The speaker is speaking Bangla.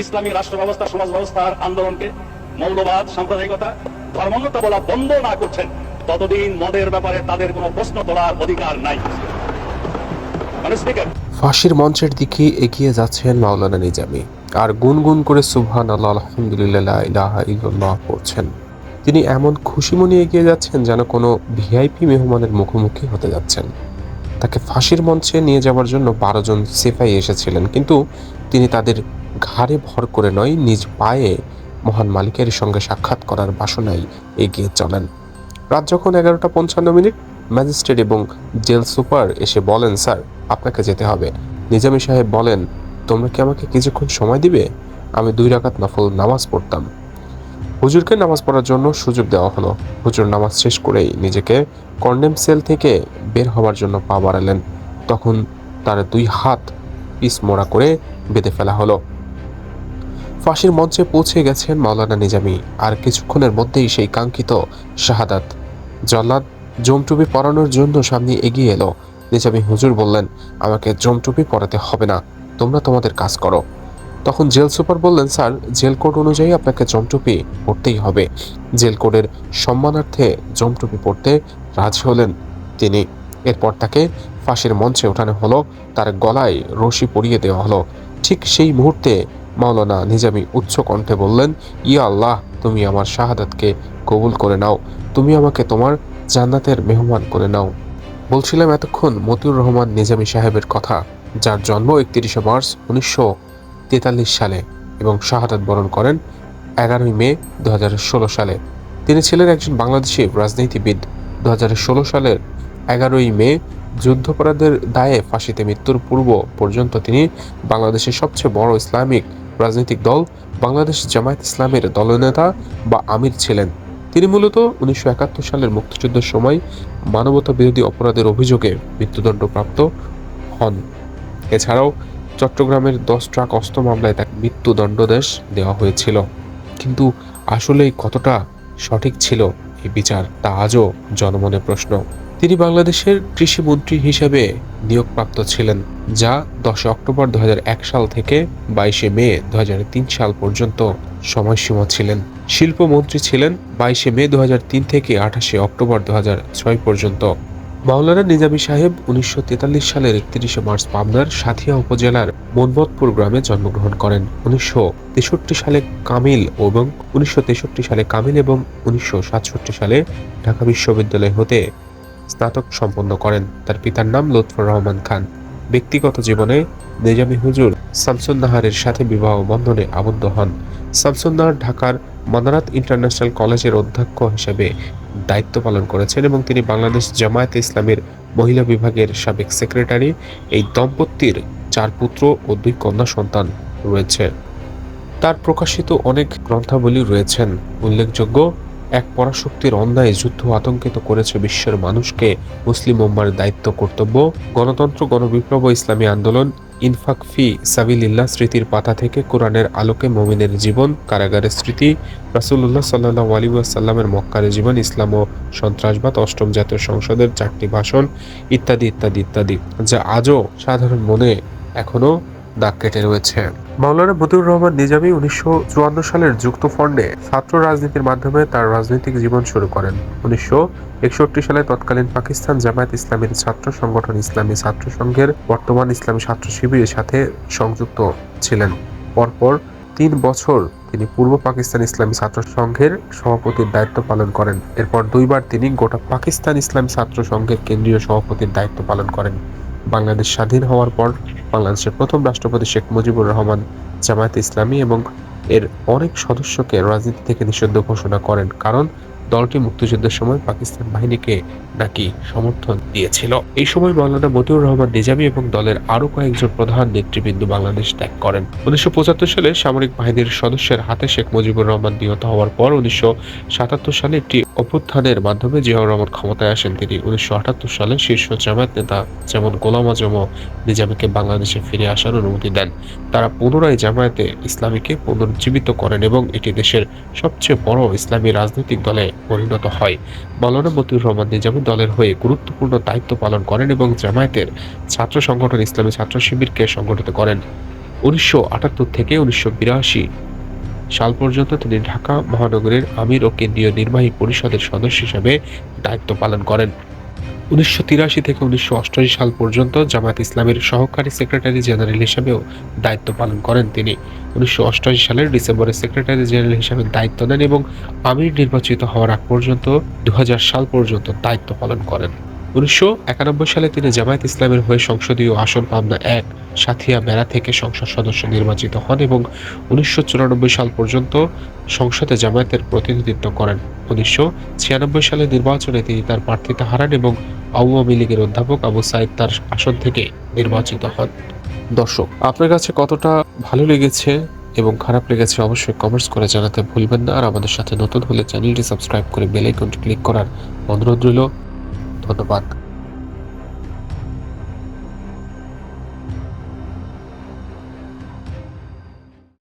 ইসলামী রাষ্ট্র ব্যবস্থা সমাজ ব্যবস্থার আন্দোলনকে মৌলবাদ, সাম্প্রদায়িকতা ধর্মগত বলা বন্ধ না করছেন, ততদিন মদের ব্যাপারে তাদের কোনো প্রশ্ন তোলার অধিকার নাই। মানে ফাঁসির মঞ্চের দিকে এগিয়ে যাচ্ছেন মাওলানা নিজামি। আর গুনগুন করে সুবহান আল্লাহ আলহামদুলিল্লাহ ইলাহা পড়ছেন। তিনি এমন খুশি মনে এগিয়ে যাচ্ছেন যেন কোনো ভিআইপি মেহমানের মুখোমুখি হতে যাচ্ছেন। তাকে ফাঁসির মঞ্চে নিয়ে যাওয়ার জন্য বারো জন সেফাই এসেছিলেন, কিন্তু তিনি তাদের ঘাড়ে ভর করে নয়, নিজ পায়ে মহান মালিকের সঙ্গে সাক্ষাৎ করার বাসনায় এগিয়ে চলেন। রাত যখন এগারোটা পঞ্চান্ন মিনিট, ম্যাজিস্ট্রেট এবং জেল সুপার এসে বলেন, স্যার, আপনাকে যেতে হবে। নিজামি সাহেব বলেন, তোমরা কি আমাকে কিছুক্ষণ সময় দিবে? আমি দুই রাকাত নফল নামাজ পড়তাম। হুজুরকে নামাজ পড়ার জন্য সুযোগ দেওয়া হলো। হুজুর নামাজ শেষ করেই নিজেকে কন্ডেম সেল থেকে বের হওয়ার জন্য পা বাড়ালেন। তখন তার দুই হাত পিস মোড়া করে বেঁধে ফেলা হলো। ফাঁসির মঞ্চে পৌঁছে গেছেন মাওলানা নিজামী। আর কিছুক্ষণের মধ্যেই সেই কাঙ্ক্ষিত শাহাদাত। জল্লাদ জমটুপি পরানোর জন্য সামনে এগিয়ে এলো। নিজামী হুজুর বললেন, আমাকে জমটুপি পরাতে হবে না, তোমরা তোমাদের কাজ করো। তখন জেল সুপার বললেন, স্যার, জেল কোড অনুযায়ী আপনাকে জমটুপি পড়তেই হবে। জেল কোডের সম্মানার্থে জমটুপি পড়তে রাজি হলেন তিনি। এরপর তাকে ফাঁসির মঞ্চে ওঠানো হলো, তার গলায় রশি পরিয়ে দেওয়া হলো। ঠিক সেই মুহূর্তে মাওলানা নিজামি উচ্চ কণ্ঠে বললেন, ইয়া আল্লাহ, তুমি আমার শাহাদাতকে কবুল করে নাও। তুমি আমাকে তোমার জান্নাতের মেহমান করে নাও। বলছিলাম এতক্ষণ মতিউর রহমান নিজামী সাহেবের কথা, যার জন্ম একত্রিশে মার্চ উনিশশো তেতাল্লিশ সালে এবং শাহাদাত বরণ করেন এগারোই মে দু হাজার ষোলো সালে। তিনি ছিলেন একজন বাংলাদেশি রাজনীতিবিদ। দু ষোলো সালের এগারোই মে যুদ্ধাপরাধের দায়ে ফাঁসিতে মৃত্যুর পূর্ব পর্যন্ত তিনি বাংলাদেশের সবচেয়ে বড় ইসলামিক রাজনৈতিক দল বাংলাদেশ জামায়াত ইসলামের দলনেতা বা আমির ছিলেন। তিনি মূলত উনিশশো একাত্তর সালের মুক্তিযুদ্ধের সময় মানবতা বিরোধী অপরাধের অভিযোগে মৃত্যুদণ্ডপ্রাপ্ত হন। এছাড়াও চট্টগ্রামের দশ ট্রাক অস্ত্র মামলায় তাকে মৃত্যুদণ্ডদেশ দেওয়া হয়েছিল। কিন্তু আসলেই কতটা সঠিক ছিল এই বিচার, তা আজও জনমনে প্রশ্ন। তিনি বাংলাদেশের কৃষিমন্ত্রী হিসেবে নিয়োগপ্রাপ্ত ছিলেন, যা দশই অক্টোবর দুহাজার এক সাল থেকে বাইশে মে দুহাজার তিন সাল পর্যন্ত সময়সীমা ছিলেন। শিল্পমন্ত্রী ছিলেন বাইশে মে দুহাজার তিন থেকে আঠাশে অক্টোবর দুহাজার ছয় পর্যন্ত। মাওলানা নিজামী সাহেব উনিশশো তেতাল্লিশ সালের একত্রিশে মার্চ পাবনার সাথিয়া উপজেলার মনবতপুর গ্রামে জন্মগ্রহণ করেন। উনিশশো তেষট্টি সালে কামিল এবং উনিশশো তেষট্টি সালে কামিল এবং উনিশশো সাতষট্টি সালে ঢাকা বিশ্ববিদ্যালয় হতে স্নাতক সম্পন্ন করেন। তার পিতার নাম লুৎফর রহমান খান। ব্যক্তিগত জীবনে নিজামী হুজুর শামসুন নাহারের সাথে বিবাহ বন্ধনে আবদ্ধ হন। শামসুন নাহার ঢাকার মানারাত ইন্টারন্যাশনাল কলেজের অধ্যক্ষ হিসেবে দায়িত্ব পালন করেছেন এবং তিনি বাংলাদেশ জামায়াতে ইসলামের মহিলা বিভাগের সাবেক সেক্রেটারি। এই দম্পতির চার পুত্র ও দুই কন্যা সন্তান রয়েছে। তার প্রকাশিত অনেক গ্রন্থাবলী রয়েছেন। উল্লেখযোগ্য এক পরাশক্তির অন্যায় যুদ্ধ আতঙ্কিত করেছে বিশ্বের মানুষকে মুসলিম উম্মার দায়িত্ব কর্তব্য। গণতন্ত্র, গণবিপ্লব ইসলামী আন্দোলন, ইনফাক ফি সাবিলিল্লাহ স্মৃতির পাতা থেকে কোরআনের আলোকে মমিনের জীবন, কারাগারের স্মৃতি রাসুল্লাহ সাল্লাহ আলী সাল্লামের মক্কারে জীবন, ইসলাম ও সন্ত্রাসবাদ, অষ্টম জাতীয় সংসদের চারটি ভাষণ ইত্যাদি ইত্যাদি ইত্যাদি, যা আজও সাধারণ মনে এখনও দাগ কেটে রয়েছে। মাওলানা মতিউর রহমান নিজামী উনিশশো চুয়ান্ন সালের যুক্ত ফন্ডে ছাত্র রাজনীতির মাধ্যমে তার রাজনৈতিক জীবন শুরু করেন। উনিশশো একষট্টি সালে তৎকালীন পাকিস্তান জামায়াত ইসলামীর ছাত্র সংগঠন ইসলামী ছাত্র সংঘের বর্তমান ইসলামী ছাত্র শিবিরের সাথে সংযুক্ত ছিলেন। পরপর তিন বছর তিনি পূর্ব পাকিস্তান ইসলামী ছাত্র সংঘের সভাপতির দায়িত্ব পালন করেন। এরপর দুইবার তিনি গোটা পাকিস্তান ইসলামী ছাত্র সংঘের কেন্দ্রীয় সভাপতির দায়িত্ব পালন করেন। বাংলাদেশ স্বাধীন হওয়ার পর বাংলাদেশের প্রথম রাষ্ট্রপতি শেখ মুজিবুর রহমান জামায়াত ইসলামী এবং এর অনেক সদস্যকে রাজনীতি থেকে নিষিদ্ধ ঘোষণা করেন। কারণ দলটি মুক্তিযুদ্ধের সময় পাকিস্তান বাহিনীকে নাকি সমর্থন দিয়েছিল। এই সময় মাওলানা মতিউর রহমান নিজামী এবং দলের আরও কয়েকজন প্রধান নেতৃবৃন্দ বাংলাদেশ ত্যাগ করেন। উনিশশো পঁচাত্তর সালে সামরিক বাহিনীর সদস্যের হাতে শেখ মুজিবুর রহমান নিহত হওয়ার পর উনিশশো সাতাত্তর সালে একটি অভ্যুত্থানের মাধ্যমে জিয়াউর রহমান ক্ষমতায় আসেন। তিনি উনিশশো সালে শীর্ষ জামায়াত নেতা যেমন গোলাম আজম নিজামীকে বাংলাদেশে ফিরে আসার অনুমতি দেন। তারা পুনরায় জামায়াতে ইসলামীকে পুনরুজ্জীবিত করেন এবং এটি দেশের সবচেয়ে বড় ইসলামী রাজনৈতিক দলে পরিণত হয়। মৌলানা মতিউর রহমান নিজামী দলের হয়ে গুরুত্বপূর্ণ দায়িত্ব পালন করেন এবং জামায়াতের ছাত্র সংগঠন ইসলামী ছাত্র শিবিরকে সংগঠিত করেন। উনিশশো আটাত্তর থেকে উনিশশো বিরাশি সাল পর্যন্ত তিনি ঢাকা মহানগরের আমির ও কেন্দ্রীয় নির্বাহী পরিষদের সদস্য হিসেবে দায়িত্ব পালন করেন। উনিশশো তিরাশি থেকে উনিশশো সাল পর্যন্ত জামায়াত ইসলামের সহকারী সেক্রেটারি জেনারেল হিসেবেও দায়িত্ব পালন করেন তিনি। উনিশশো সালের ডিসেম্বরে সেক্রেটারি জেনারেল হিসেবে দায়িত্ব নেন এবং আমির নির্বাচিত হওয়ার আগ পর্যন্ত দু হাজার সাল পর্যন্ত দায়িত্ব পালন করেন। উনিশশো একানব্বই সালে তিনি জামায়াত ইসলামের হয়ে সংসদীয় আসন পাবনা এক, সাথিয়া বেড়া থেকে সংসদ সদস্য নির্বাচিত হন এবং উনিশশো চুরানব্বই সাল পর্যন্ত সংসদে জামায়াতের প্রতিনিধিত্ব করেন। উনিশশো ছিয়ানব্বই সালে নির্বাচনে তিনি তার প্রার্থিতা হারান এবং আওয়ামী লীগের অধ্যাপক আবু সাইদ তার আসন থেকে নির্বাচিত হন। দর্শক, আপনার কাছে কতটা ভালো লেগেছে এবং খারাপ লেগেছে অবশ্যই কমেন্টস করে জানাতে ভুলবেন না। আর আমাদের সাথে নতুন হলে চ্যানেলটি সাবস্ক্রাইব করে বেল আইকনটি ক্লিক করার অনুরোধ রইল। ধন্যবাদ।